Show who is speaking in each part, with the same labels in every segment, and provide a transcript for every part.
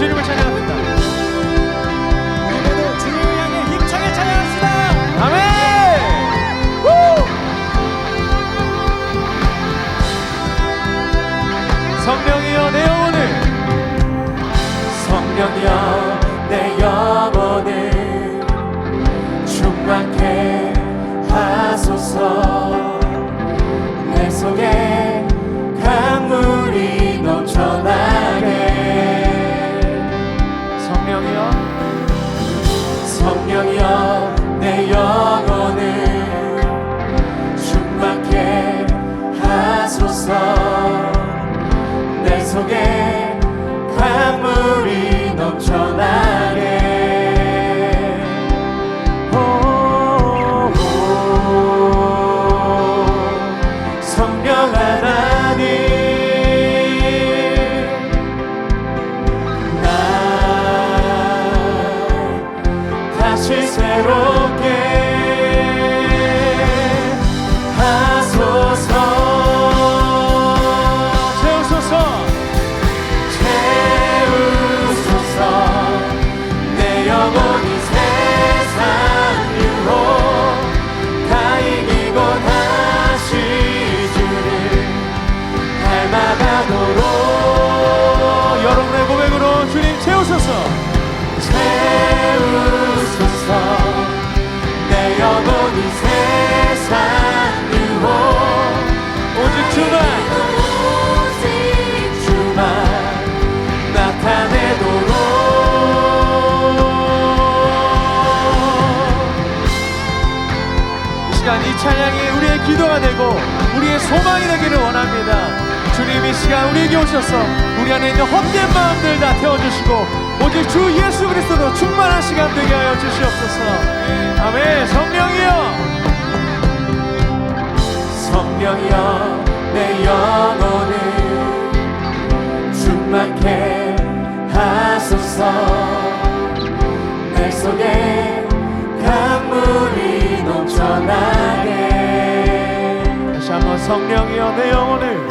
Speaker 1: Júlio Machado.
Speaker 2: 찬양이야. 새롭게 하소서.
Speaker 1: 죄소서,
Speaker 2: 채우소서. 내 영혼이 세상으로 다 이기고 다시 주를 닮아가도록
Speaker 1: 찬양이 우리의 기도가 되고 우리의 소망이 되기를 원합니다. 주님 이 시간 우리에게 오셔서 우리 안에 있는 헛된 마음들 다 태워주시고 오직 주 예수 그리스도로 충만한 시간 되게 하여 주시옵소서. 아멘 성령이여
Speaker 2: 성령이여
Speaker 1: 성령이여 내 영혼을.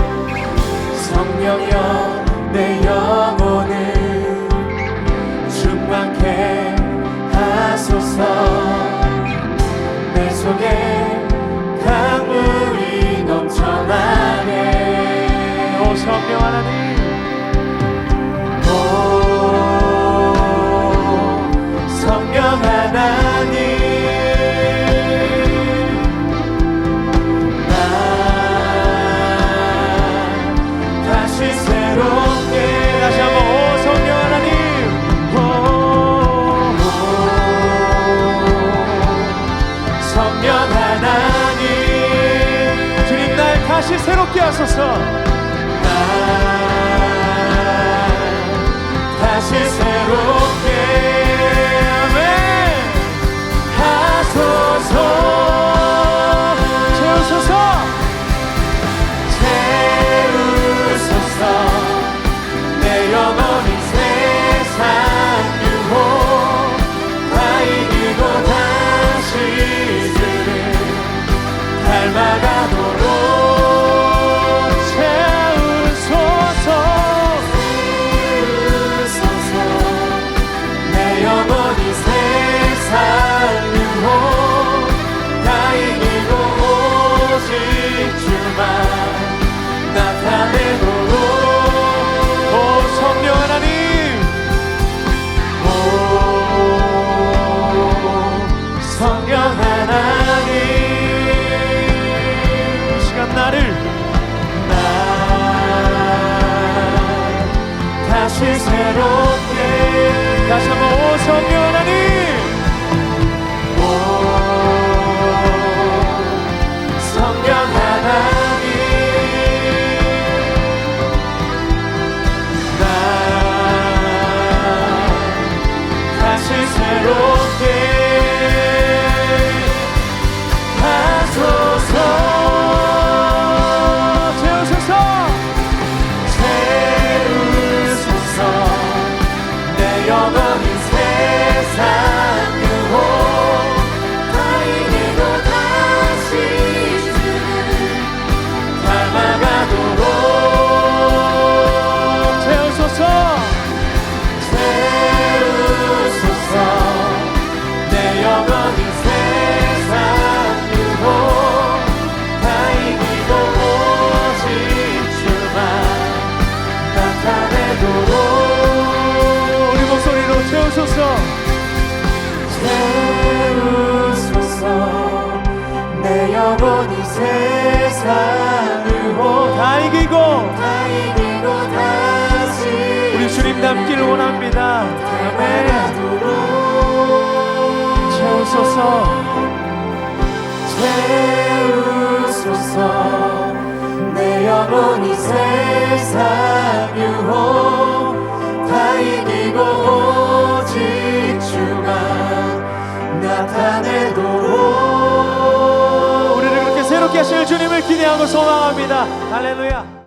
Speaker 2: 성령이여 내 영혼을 충만케 하소서. 다시 새롭게
Speaker 1: 하소서. 다시 새롭게 나를
Speaker 2: 나 다시 새롭게 다시 한번 오 성령. 이 세상을 다 이기고. 다 이기고 다시
Speaker 1: 우리 주님 닮길 원합니다. 아멘. 채우소서.
Speaker 2: 채우소서. 내 영혼이 세상 유혹 다 이기고
Speaker 1: 하실 주님을 기대하고 소망합니다. 할렐루야.